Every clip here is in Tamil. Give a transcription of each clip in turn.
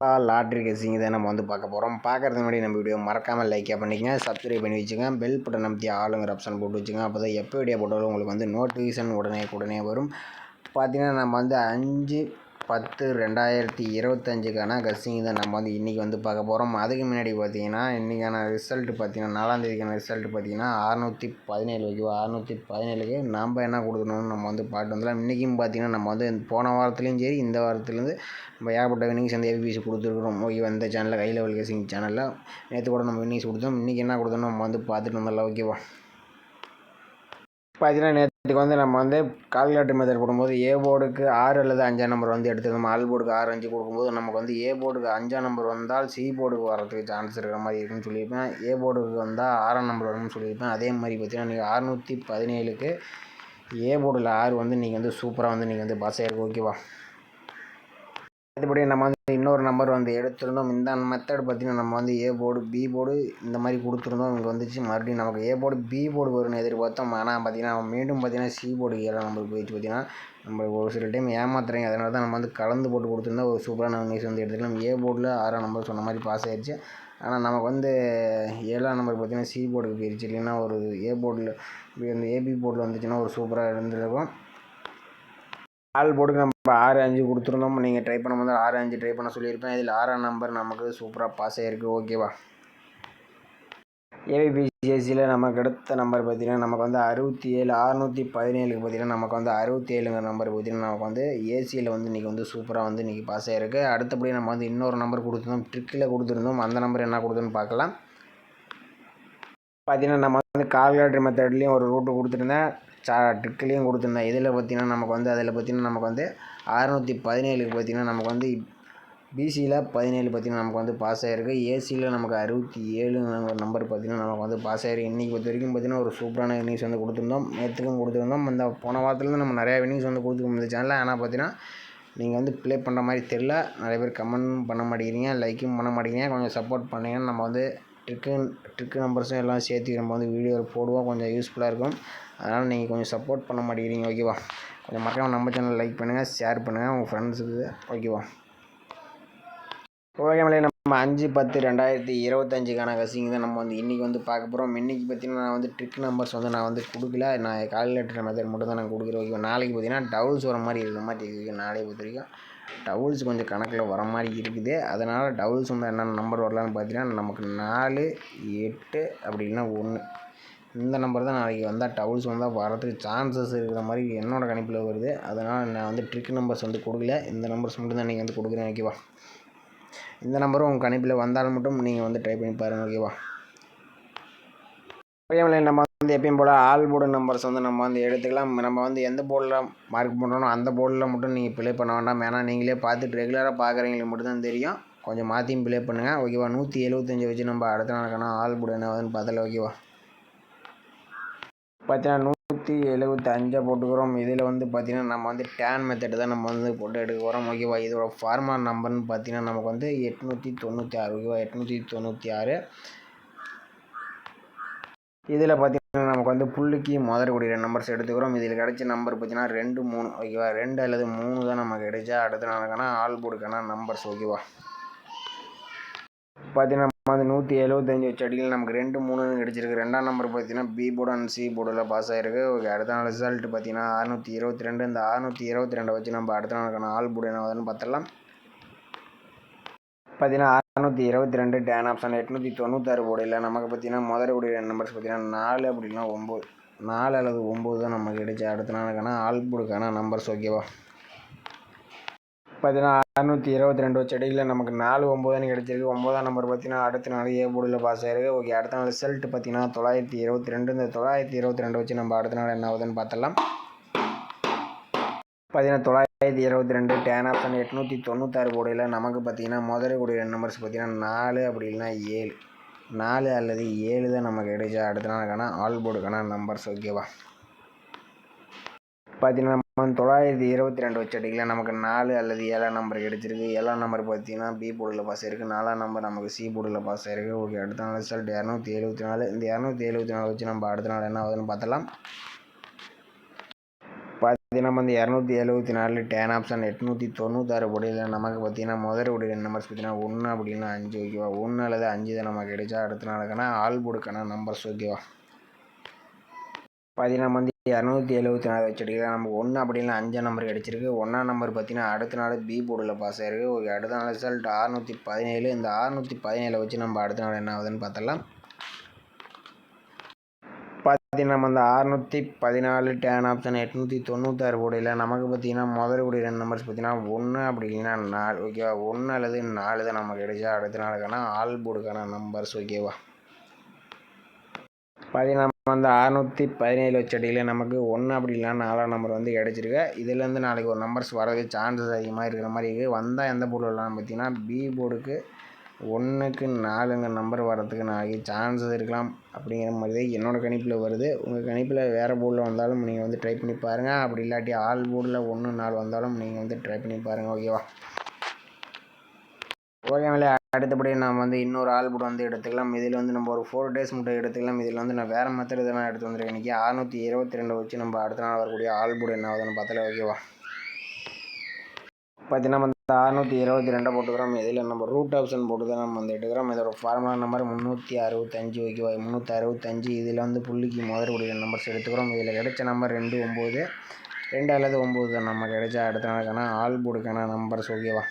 லாட்ரி கேசிங் தான் நம்ம வந்து பார்க்க போகிறோம் பார்க்குறது முன்னாடி நம்ம வீடியோ மறக்காமல் லைக்காக பண்ணிக்கங்க. சப்ஸ்கிரைப் பண்ணி வச்சுங்க பெல் பட்டன் அமைத்தி ஆளுங்கிற ஆப்ஷன் போட்டு வச்சுங்க அப்போ தான் எப்போ வீடியோ போட்டாலும் உங்களுக்கு வந்து நோட்டிஃபிகேஷன் உடனே உடனே வரும். பார்த்திங்கன்னா நம்ம வந்து அஞ்சு பத்து ரெண்டாயிரத்தி இருபத்தஞ்சுக்கான கஸ்ஸிங் தான் நம்ம வந்து இன்றைக்கி வந்து பார்க்க போகிறோம் அதுக்கு முன்னாடி பார்த்தீங்கன்னா இன்றைக்கான ரிசல்ட் பார்த்தீங்கன்னா நாலாந்தேதிக்கான ரிசல்ட் பார்த்தீங்கன்னா அறநூற்றி பதினேழு ஓகேவா? அறநூற்றி பதினேழுக்கு நம்ம என்ன கொடுக்கணும்னு நம்ம வந்து பாட்டு வந்துடலாம். இன்றைக்கும் பார்த்தீங்கன்னா நம்ம வந்து போன வாரத்துலேயும் சரி இந்த வாரத்துலேருந்து நம்ம ஏகப்பட்ட வின்னிங்ஸ் வந்து ஏபிசி கொடுத்துருக்குறோம். ஓகேவா இந்த சேனலில் ஹை லெவல் கசிங் சேனலில் நேற்று கூட நம்ம வின்னிங்ஸ் கொடுத்தோம். இன்றைக்கி என்ன கொடுத்தோம் நம்ம வந்து பார்த்துட்டு வந்துடலாம். ஓகேவா? பார்த்தீங்கன்னா வந்து நம்ம வந்து கால்குலேட்டர் மெத்தட் போடும்போது ஏ போர்டுக்கு ஆறு அல்லது அஞ்சாம் நம்பர் வந்து எடுத்துருந்தோம் ஆல் போர்டுக்கு ஆறு அஞ்சு கொடுக்கும்போது நமக்கு வந்து ஏ போர்டுக்கு அஞ்சாம் நம்பர் வந்தால் சி போர்டுக்கு வரதுக்கு சான்ஸ் இருக்கிற மாதிரி இருக்குன்னு சொல்லியிருப்பேன். ஏ போர்டுக்கு வந்தால் ஆறாம் நம்பர் வரும்னு சொல்லியிருப்பேன். அதே மாதிரி பார்த்தீங்கன்னா நீங்கள் அறுநூற்றி பதினேழுக்கு ஏ போர்டில் ஆறு வந்து நீங்கள் வந்து சூப்பராக வந்து நீங்கள் வந்து பாஸ் ஆகிருக்கு ஓகேவா அதுபடி நம்ம வந்து இன்னொரு நம்பர் வந்து எடுத்திருந்தோம். இந்த மெத்தட் பார்த்திங்கன்னா நம்ம வந்து ஏ போர்டு பி போர்டு இந்த மாதிரி கொடுத்துருந்தோம். இங்கே வந்துச்சு. மறுபடியும் நமக்கு ஏ போர்டு பி போர்டு வரும்னு எதிர்பார்த்தோம். ஆனால் பார்த்திங்கன்னா மீண்டும் பார்த்திங்கன்னா சி போர்டு ஏழாம் நம்பர் போயிடுச்சு பார்த்திங்கன்னா நம்ம ஒரு சில டைம் ஏமாத்துறீங்க. அதனால தான் நம்ம வந்து கலந்து போட்டு கொடுத்துருந்தா ஒரு சூப்பரான நியூஸ் வந்து எடுத்துக்கலாம். ஏ போர்டில் ஆறாம் நம்பர் சொன்ன மாதிரி பாஸ் ஆயிடுச்சு ஆனால் நமக்கு வந்து ஏழாம் நம்பர் பார்த்திங்கன்னா சி போர்டுக்கு போயிடுச்சு இல்லைன்னா ஒரு ஏ போர்டில் இந்த ஏபி போர்டில் வந்துச்சுன்னா ஒரு சூப்பராக இருந்திருக்கும். ஆள் போட்டு நம்ம ஆறு அஞ்சு கொடுத்துருந்தோம் நீங்கள் ட்ரை பண்ணும்போது ஆறு அஞ்சு ட்ரை பண்ண சொல்லியிருப்பேன். இதில் ஆறாம் நம்பர் நமக்கு சூப்பராக பாஸ் ஆகிருக்கு ஓகேவா ஏபிபிசிஎஸ்சியில் நமக்கு அடுத்த நம்பர் பார்த்திங்கன்னா நமக்கு வந்து அறுபத்தி ஏழு அறுநூற்றி பதினேழுக்கு பார்த்திங்கன்னா நமக்கு வந்து அறுபத்தி ஏழுங்கிற நம்பர் பார்த்திங்கன்னா நமக்கு வந்து ஏசியில் வந்து இன்றைக்கி வந்து சூப்பராக வந்து இன்றைக்கி பாஸ் ஆகிருக்கு அடுத்தபடி நம்ம வந்து இன்னொரு நம்பர் கொடுத்துருந்தோம். ட்ரிக்கில் கொடுத்துருந்தோம். அந்த நம்பர் என்ன கொடுத்துன்னு பார்க்கலாம். பார்த்திங்கன்னா நம்ம வந்து கால்குலேட்டர் மெத்தட்லேயும் ஒரு ரூட்டு கொடுத்துருந்தேன். சா ட்ரிக்லேயும் கொடுத்துருந்தேன். இதில் பார்த்திங்கன்னா நமக்கு வந்து அதில் பார்த்திங்கன்னா நமக்கு வந்து அறநூற்றி பதினேழுக்கு பார்த்திங்கன்னா நமக்கு வந்து பிசியில் பதினேழு பார்த்திங்கன்னா நமக்கு வந்து பாஸ் ஆகிருக்கு ஏசியில் நமக்கு அறுபத்தி ஏழு நம்பர் பார்த்திங்கன்னா நமக்கு வந்து பாஸ் ஆகிருக்கு இன்றைக்கி பொறுத்த வரைக்கும் பார்த்திங்கன்னா ஒரு சூப்பரான இன்னிங்ஸ் வந்து கொடுத்துருந்தோம். நேற்றுக்கும் கொடுத்துருந்தோம். இந்த போன வாரத்துலேருந்து நம்ம நிறையா இன்னிங்ஸ் வந்து கொடுத்துருக்கோம் இந்த சேனலில் ஆனால் பார்த்திங்கன்னா நீங்கள் வந்து ப்ளே பண்ணுற மாதிரி தெரில நிறைய பேர் கமெண்ட் பண்ண மாட்டேங்கிறீங்க லைக்கும் பண்ண மாட்டேங்கிறீங்க. கொஞ்சம் சப்போர்ட் பண்ணிங்கன்னா நம்ம வந்து ட்ரிக்கு ட்ரிக்கு நம்பர்ஸும் எல்லாம் சேர்த்து நம்ம வந்து வீடியோ போடுவோம். கொஞ்சம் யூஸ்ஃபுல்லாக இருக்கும். அதனால் நீங்கள் கொஞ்சம் சப்போர்ட் பண்ண மாட்டேங்கிறீங்க. ஓகேவா கொஞ்சம் மறக்காமல் நம்ம சேனல் லைக் பண்ணுங்கள் ஷேர் பண்ணுங்கள் உங்கள் ஃப்ரெண்ட்ஸுக்கு ஓகேவா ஓகே நம்ம அஞ்சு பத்து ரெண்டாயிரத்தி இருபத்தஞ்சுக்கான கசிங்க தான் நம்ம வந்து இன்றைக்கி வந்து பார்க்க போகிறோம் இன்றைக்கி பார்த்தீங்கன்னா நான் வந்து ட்ரிக் நம்பர்ஸ் வந்து நான் வந்து கொடுக்கல. நான் கால்குலேட்டர் மெத்தட் மட்டும் தான் நான் கொடுக்குறேன். ஓகேவா நாளைக்கு பார்த்தீங்கன்னா டவுல்ஸ் வர மாதிரி இருக்கிற மாதிரி இருக்குது. நாளைக்கு பொறுத்த வரைக்கும் டவுல்ஸ் கொஞ்சம் கணக்கில் வர மாதிரி இருக்குது. அதனால் டவுல்ஸ் வந்து என்னென்ன நம்பர் வரலான்னு பார்த்தீங்கன்னா நமக்கு நாலு எட்டு அப்படின்னா ஒன்று இந்த நம்பர் தான் நாளைக்கு வந்தால் டவுல்ஸ் வந்தால் வரதுக்கு சான்சஸ் இருக்கிற மாதிரி என்னோடய கணிப்பில் வருது. அதனால் நான் வந்து ட்ரிக் நம்பர்ஸ் வந்து கொடுக்கல. இந்த நம்பர்ஸ் மட்டும் தான் நீங்கள் வந்து கொடுக்குறேன் ஓகேவா இந்த நம்பரும் உங்கள் கணிப்பில் வந்தாலும் மட்டும் நீங்கள் வந்து ட்ரை பண்ணி பாருங்கள் ஓகேவா நம்ம வந்து எப்பயும் போல் ஆல் போர்டு நம்பர்ஸ் வந்து நம்ம வந்து எடுத்துக்கலாம். நம்ம வந்து எந்த போர்டில் மார்க் பண்ணுறோம் அந்த போர்டில் மட்டும் நீங்கள் ப்ளே பண்ண வேண்டாம். ஏன்னா நீங்களே பார்த்துட்டு ரெகுலராக பார்க்குறவங்களுக்கு மட்டும் தான் தெரியும். கொஞ்சம் மாற்றியும் ப்ளே பண்ணுங்கள் ஓகேவா நூற்றி எழுபத்தஞ்சி வச்சு நம்ம அடுத்த நாளுக்கான ஆல் போர்டு என்ன வந்து பார்த்தல ஓகேவா பார்த்தீங்கன்னா நூற்றி எழுபத்தஞ்சை போட்டுக்கிறோம். இதில் வந்து பார்த்திங்கன்னா நம்ம வந்து டேன் மெத்தட் தான் நம்ம வந்து போட்டு எடுக்க போகிறோம் ஓகேவா இதோட ஃபார்மா நம்பர்னு பார்த்தீங்கன்னா நமக்கு வந்து எட்நூற்றி தொண்ணூற்றி ஆறு ஓகேவா எட்நூற்றி தொண்ணூற்றி ஆறு இதில் பார்த்திங்கன்னா நமக்கு வந்து புள்ளிக்கு முதற்கூடிய நம்பர்ஸ் எடுத்துக்கிறோம். இதில் கிடைச்ச நம்பர் பார்த்தீங்கன்னா ரெண்டு மூணு ஓகேவா ரெண்டு அல்லது மூணு தான் நமக்கு கிடைச்சா அடுத்த நாளுக்கான ஆல் போர்டுக்கான நம்பர்ஸ் ஓகேவா பார்த்தீங்கன்னா நம்ம வந்து நூற்றி எழுபத்தஞ்சி வச்ச அடியில் நமக்கு ரெண்டு மூணுன்னு கிடச்சிருக்கு. ரெண்டாம் நம்பர் பார்த்தீங்கன்னா பி போர்டு அண்ட் சி போர்டில் பாஸ் ஆகிருக்கு ஓகே அடுத்த நாள் ரிசல்ட் பார்த்தீங்கன்னா அறுநூற்றி இருபத்தி ரெண்டு இந்த அறுநூற்றி இருபத்தி ரெண்டை வச்சு நம்ம அடுத்த நாளுக்கான ஆல் போர்டு என்ன ஆகுதுன்னு பார்த்துடலாம் பார்த்தீங்கன்னா நானூற்றி இருபத்தி ரெண்டு டேன் ஆப்ஷன் எட்நூற்றி தொண்ணூத்தாறு போர்டில் நமக்கு பார்த்தீங்கன்னா முதலுடைய நம்பர்ஸ் பார்த்தீங்கன்னா நாலு அப்படின்னா ஒம்பது. நாலு அல்லது ஒம்பது தான் நமக்கு கிடைச்சி அடுத்த நாளுக்கான ஆல்புடுக்கான நம்பர்ஸ் ஓகேவா பார்த்தீங்கன்னா அறுநூற்றி இருபத்தி ரெண்டு செடியில் நமக்கு நாலு ஒம்பதுன்னு கிடச்சிருக்கு. ஒம்பதாம் நம்பர் பார்த்தீங்கன்னா அடுத்த நாள் ஏ போர்டில் பாஸ் ஆயிருக்கு. ஓகே அடுத்த நாள் ரிசல்ட் பார்த்தீங்கன்னா தொள்ளாயிரத்தி இருபத்தி ரெண்டு இந்த தொள்ளாயிரத்தி இருபத்தி ரெண்டு வச்சு நம்ம அடுத்த நாள் என்ன ஆகுதுன்னு பார்த்தலாம் பார்த்தீங்கன்னா தொள்ளாயிரத்தி இருபத்தி ரெண்டு டேன் ஆப்ஷன் எட்நூற்றி தொண்ணூத்தாறு கோடியில் நமக்கு பார்த்தீங்கன்னா முதல் கூடிய நம்பர்ஸ் பார்த்தீங்கன்னா நாலு அப்படி இல்லைன்னா ஏழு. நாலு அல்லது ஏழு தான் நமக்கு கிடைச்சா அடுத்த நாளுக்கான ஆல் போர்டுக்கான நம்பர்ஸ் ஓகேவா பார்த்தீங்கன்னா நம்ம தொள்ளாயிரத்தி இருபத்தி ரெண்டு வச்ச அடிக்கல நமக்கு நாலு அல்லது ஏழாம் நம்பர் கிடச்சிருக்கு. ஏழாம் நம்பர் பார்த்தீங்கன்னா பி போர்டில் பாஸ் இருக்குது நாலாம் நம்பர் நமக்கு சி போர்டில் பாஸ் ஆயிருக்கு. ஓகே அடுத்த நாள் ரிசல்ட் இரநூத்தி எழுபத்தி நாலு. இந்த இரநூத்தி எழுபத்தி நாலு வச்சு நம்ம அடுத்த நாள் என்ன ஆகுதுன்னு பார்த்தலாம் பார்த்தீங்கன்னா வந்து இரநூத்தி எழுபத்தி நாலு டேன் ஆப்ஷன் எட்நூற்றி தொண்ணூத்தாறு பொடியில் நமக்கு பார்த்தீங்கன்னா முதல் உடைய நம்பர்ஸ் பார்த்தீங்கன்னா ஒன்று அப்படின்னா அஞ்சு ஓகேவா ஒன்று அல்லது அஞ்சு தான் நமக்கு கிடைச்சா அடுத்த நாளுக்கான ஆள் போடுக்கான நம்பர்ஸ் ஓகேவா பார்த்தீங்கன்னா வந்து இரநூத்தி எழுபத்தி நாலு வச்சுட்டிங்கன்னா நமக்கு ஒன்று அப்படின்னா அஞ்சாம் நம்பர் கிடச்சிருக்கு. ஒன்றாம் நம்பர் பார்த்தீங்கன்னா அடுத்த நாள் பி போர்டில் பாஸ் ஆயிருக்கு. ஓகே அடுத்த நாள் ரிசல்ட் அறுநூற்றி பதினேழு. இந்த அறுநூற்றி பதினேழு வச்சு நம்ம அடுத்த நாள் என்ன ஆகுதுன்னு பார்த்தலாம் பார்த்தீங்கன்னா நம்ம அந்த அறுநூற்றி பதினாலு டேன் ஆப்ஷன் எட்நூற்றி தொண்ணூத்தாறு போடையில் நமக்கு பார்த்தீங்கன்னா முதல் கோடி ரெண்டு நம்பர்ஸ் பார்த்தீங்கன்னா ஒன்று அப்படி இல்லைன்னா நாலு ஓகேவா ஒன்று அல்லது நாலு தான் நமக்கு கிடைச்சா அடுத்த நாளுக்கான ஆல் போர்டுக்கான நம்பர்ஸ் ஓகேவா பார்த்தீங்கன்னா அந்த அறுநூற்றி பதினேழு வச்சடியில் நமக்கு ஒன்று அப்படி இல்லைனா நாலாம் நம்பர் வந்து கிடச்சிருக்கு. இதுலேருந்து நாளைக்கு ஒரு நம்பர்ஸ் வரதுக்கு சான்சஸ் அதிகமாக இருக்கிற மாதிரி இருக்குது வந்தால் எந்த போர்டு வரலாம் பார்த்தீங்கன்னா பி போர்டுக்கு ஒன்றுக்கு நாலுங்கிற நம்பர் வரதுக்கு நாளைக்கு சான்சஸ் இருக்கலாம் அப்படிங்கிற மாதிரி தான் என்னோடய கணிப்பில் வருது. உங்கள் கணிப்பில் வேறு போர்டில் வந்தாலும் நீங்கள் வந்து ட்ரை பண்ணி பாருங்கள் அப்படி இல்லாட்டி ஆல் போர்டில் ஒன்று நாலு வந்தாலும் நீங்கள் வந்து ட்ரை பண்ணி பாருங்கள் ஓகேவா ஓகே மேலே அடுத்தபடி நம்ம வந்து இன்னொரு ஆல்புட் வந்து எடுத்துக்கலாம். இதில் வந்து நம்ம ஒரு ஃபோர் டேஸ் மட்டும் எடுத்துக்கலாம். இதில் வந்து நான் வேறு மெத்தட் இதெல்லாம் எடுத்து வந்துருக்கேன். இன்றைக்கி அறுநூற்றி இருபத்தி ரெண்டு வச்சு நம்ம அடுத்த நாள் வரக்கூடிய ஆல்புட் என்ன ஆகுதுன்னு பார்த்தாலே ஓகேவா பார்த்தீங்கன்னா இந்த அறுநூற்றி இருபத்தி ரெண்டை போட்டுக்கிறோம். இதில் நம்ம ரூட் ஆப்ஷன் போட்டு தான் நம்ம வந்து எடுக்கிறோம். இதோட ஃபார்முலா நம்பர் முந்நூற்றி அறுபத்தஞ்சு ஓகேவா முந்நூற்றி அறுபத்தஞ்சு. இதில் வந்து புள்ளிக்கு முதற்கூடிய நம்பர்ஸ் எடுத்துக்கிறோம். இதில் கிடைச்ச நம்பர் ரெண்டு ஒம்பது ரெண்டு அல்லது ஒம்பது தான் நம்ம கிடைச்ச அடுத்த நாளுக்கான ஆல் போர்டுக்கான நம்பர்ஸ் ஓகேவா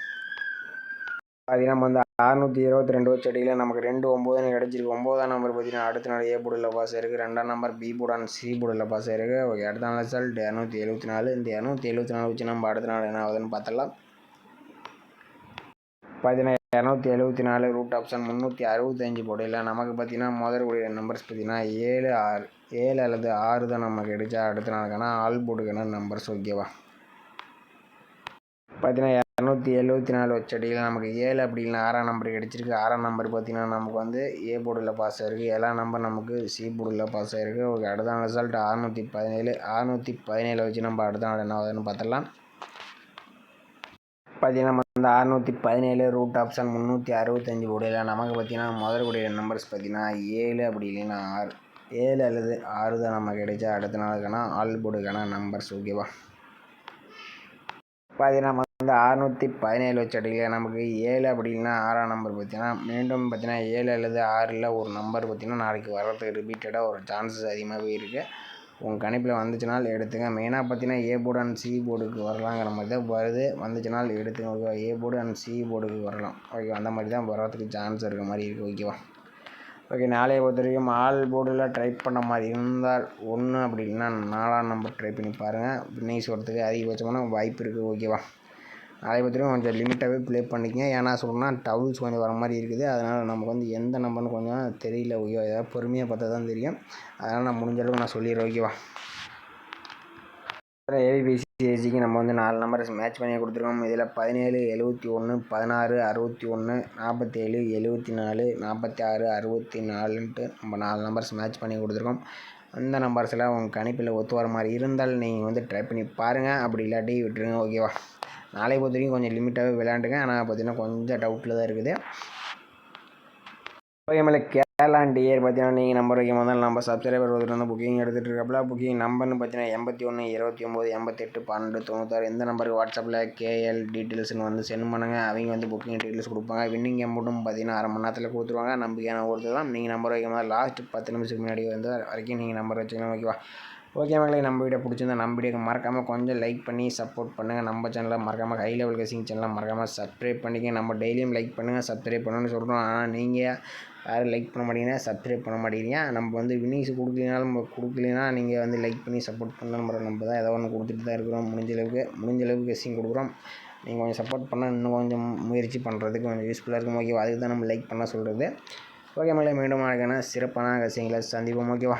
அது நம்ம வந்து அறுநூற்றி இருபத்தி ரெண்டு செடியில் நமக்கு ரெண்டு ஒம்போதுன்னு கிடச்சிருக்கு. ஒம்போதாம் நம்பர் பார்த்தீங்கன்னா அடுத்த நாள் ஏ போர்டில் பாஸ் இருக்குது ரெண்டாம் நம்பர் பி போர்டு சி போர்டில் பாஸ் இருக்குது ஓகே அடுத்த நாள் ரிசல்ட் இரநூத்தி எழுபத்தி நாலு. இந்த இரநூத்தி எழுபத்தி நாலு வச்சு நம்ம அடுத்த நாள் என்ன ஆகுதுன்னு பார்த்தலாம் பார்த்தீங்கன்னா இரநூத்தி எழுபத்தி நாலு ரூட் ஆப்ஷன் முந்நூற்றி அறுபத்தஞ்சு போடையில் நமக்கு பார்த்தீங்கன்னா முதல் கூடிய நம்பர்ஸ் பார்த்தீங்கன்னா ஏழு ஆறு ஏழு அல்லது ஆறு தான் நமக்கு கிடைச்சா அடுத்த நாளுக்கான ஆல் போட்டுக்கான நம்பர்ஸ் ஓகேவா பார்த்தீங்கன்னா இரநூத்தி எழுபத்தி நாலு வச்சடியில் நமக்கு ஏழு அப்படி ஆறாம் நம்பர் கிடச்சிருக்கு. ஆறாம் நம்பர் பார்த்தீங்கன்னா நமக்கு வந்து ஏ போர்டில் பாஸ் ஆயிருக்கு. ஏழாம் நம்பர் நமக்கு சி போர்டில் பாஸ் ஆயிருக்கு. ஓகே அடுத்த நாள் ரிசல்ட் அறுநூற்றி பதினேழு அறுநூற்றி பதினேழு வச்சு நம்ம அடுத்த நாள் என்ன ஆகுதுன்னு பார்த்துடலாம். பார்த்தீங்கன்னா அந்த அறநூற்றி பதினேழு ரூட் ஆப்ஷன் முந்நூற்றி அறுபத்தஞ்சு போர்டில் நமக்கு பார்த்தீங்கன்னா முதல் கூடிய நம்பர்ஸ் பார்த்தீங்கன்னா ஏழு அப்படி இல்லைன்னா ஆறு. ஏழு அல்லது ஆறு தான் நமக்கு கிடைச்சா அடுத்த நாளுக்கான ஆல் போர்டுக்கான நம்பர்ஸ் ஓகேவா பார்த்தீங்கன்னா வந்து அறுநூற்றி பதினேழு வச்சடியில் நமக்கு ஏழு அப்படி இல்லைன்னா ஆறாம் நம்பர் பார்த்தீங்கன்னா மீண்டும் பார்த்தீங்கன்னா ஏழு அல்லது ஆறில் ஒரு நம்பர் பார்த்தீங்கன்னா நாளைக்கு வர்றதுக்கு ரிப்பீட்டடாக ஒரு சான்சஸ் அதிகமாகவே இருக்குது உங்கள் கணிப்பில் வந்துச்சுனால் எடுத்துங்க மெயினாக பார்த்தீங்கன்னா ஏ போர்டு அண்ட் சி போர்டுக்கு வரலாங்கிற மாதிரி தான் வருது. வந்துச்சுனால் எடுத்துங்க ஓகேவா ஏ போர்டு அண்ட் சி போர்டுக்கு வரலாம். ஓகே அந்த மாதிரி தான் வர்றதுக்கு சான்ஸ் இருக்க மாதிரி இருக்குது ஓகேவா ஓகே நாளைய பொறுத்த வரைக்கும் ஆல் போர்டில் ட்ரை பண்ண மாதிரி இருந்தால் ஒன்று அப்படி இல்லைன்னா நாலாம் நம்பர் ட்ரை பண்ணி பாருங்கள் வின்னிங்ஸ் வரத்துக்கு அதிகபட்சமான வாய்ப்பு இருக்குது ஓகேவா அதை பற்றியும் கொஞ்சம் லிமிட்டாகவே ப்ளே பண்ணிக்கங்க. ஏன்னா சொல்லணும்னா டவுல்ஸ் கொஞ்சம் வர மாதிரி இருக்குது. அதனால் நமக்கு வந்து எந்த நம்பர்னு கொஞ்சம் தெரியல. ஓகேவா ஏதாவது பொறுமையாக பார்த்தா தான் தெரியும். அதனால் நான் முடிஞ்ச அளவுக்கு நான் சொல்லிடுறேன். ஓகேவா ஏபிசிஎஸ்சிக்கு நம்ம வந்து நாலு நம்பர் மேட்ச் பண்ணி கொடுத்துருக்கோம். இதில் பதினேழு எழுபத்தி ஒன்று பதினாறு அறுபத்தி ஒன்று நாற்பத்தேழு எழுபத்தி நாலு நாற்பத்தி ஆறு அறுபத்தி நாலுன்ட்டு நம்ம நாலு நம்பர்ஸ் மேட்ச் பண்ணி கொடுத்துருக்கோம். அந்த நம்பர்ஸில் உங்கள் கணிப்பில் ஒத்து வர மாதிரி இருந்தால் நீங்கள் வந்து ட்ரை பண்ணி பாருங்கள் அப்படி இல்லாட்டி விட்டுருங்க. ஓகேவா நாளை பொறுத்த வரைக்கும் கொஞ்சம் லிமிட்டாகவே விளையாண்டுங்க ஆனால் பார்த்தீங்கன்னா கொஞ்சம் டவுட்டில் தான் இருக்குது. ஓகே மேலே கேரளா அண்ட் இயர் பார்த்தீங்கன்னா நீங்கள் நம்பர் வைக்கும் போது நம்ம சப்ஸ்கிரைபர் ஒருத்தர் வந்து புக்கிங் எடுத்துகிட்டு இருக்கப்பல. புக்கிங் நம்பர்னு பார்த்தீங்கன்னா எண்பத்தி ஒன்று இருபத்தி ஒம்பது எண்பத்தெட்டு பன்னெண்டு தொண்ணூத்தாறு இந்த நம்பருக்கு வாட்ஸ்அப்பில் கேஎல் டீட்டெயில்ஸ்னு வந்து சென்ட் பண்ணுங்கள் அவங்க வந்து புக்கிங் டீட்டெயில்ஸ் கொடுப்பாங்க. வின்னிங் அமௌண்ட்டும் பார்த்தீங்கன்னா அரை மணி நேரத்தில் கொடுத்துருவாங்க. நம்பிக்கையான ஒருத்தர் தான். நீங்கள் நம்பர் வைக்கும் போது லாஸ்ட் பத்து நிமிஷத்துக்கு முன்னாடி வந்து வரைக்கும் நீங்கள் நம்பர் வச்சுக்கலாம் ஓகேவா ஓகே மக்களே நம்ம வீடியோ பிடிச்சிருந்தா நம்ம வீடியோக்கு மறக்காமல் கொஞ்சம் லைக் பண்ணி சப்போர்ட் பண்ணுங்கள் நம்ம சேனலை மறக்காமல் ஹை லெவல் கசிங் சேனலை மறக்காமல் சப்ஸ்கிரைப் பண்ணிக்க நம்ம டெய்லியும் லைக் பண்ணுங்கள் சப்ஸ்கிரைப் பண்ணணும்னு சொல்கிறோம் ஆனால் நீங்கள் யாரும் லைக் பண்ண மாட்டீங்கன்னா சப்ஸ்கிரைப் பண்ண மாட்டேங்கிறீங்க நம்ம வந்து வினிங்ஸ் கொடுக்கலனாலும் நம்ம கொடுக்கலனா நீங்கள் வந்து லைக் பண்ணி சப்போர்ட் பண்ணணும் நம்ம தான் ஏதோ ஒன்று கொடுத்துட்டு தான் இருக்கிறோம். முடிஞ்ச அளவுக்கு முடிஞ்ச அளவுக்கு கசிங் கொடுக்குறோம். நீங்கள் கொஞ்சம் சப்போர்ட் பண்ணால் இன்னும் கொஞ்சம் முயற்சி பண்ணுறதுக்கு கொஞ்சம் யூஸ்ஃபுல்லாக இருக்கும். ஓகேவா அதுக்கு தான் நம்ம லைக் பண்ண சொல்கிறது ஓகே மேலே மீண்டும் அழகான சிறப்பான கசிங்களை சந்திப்போம். ஓகேவா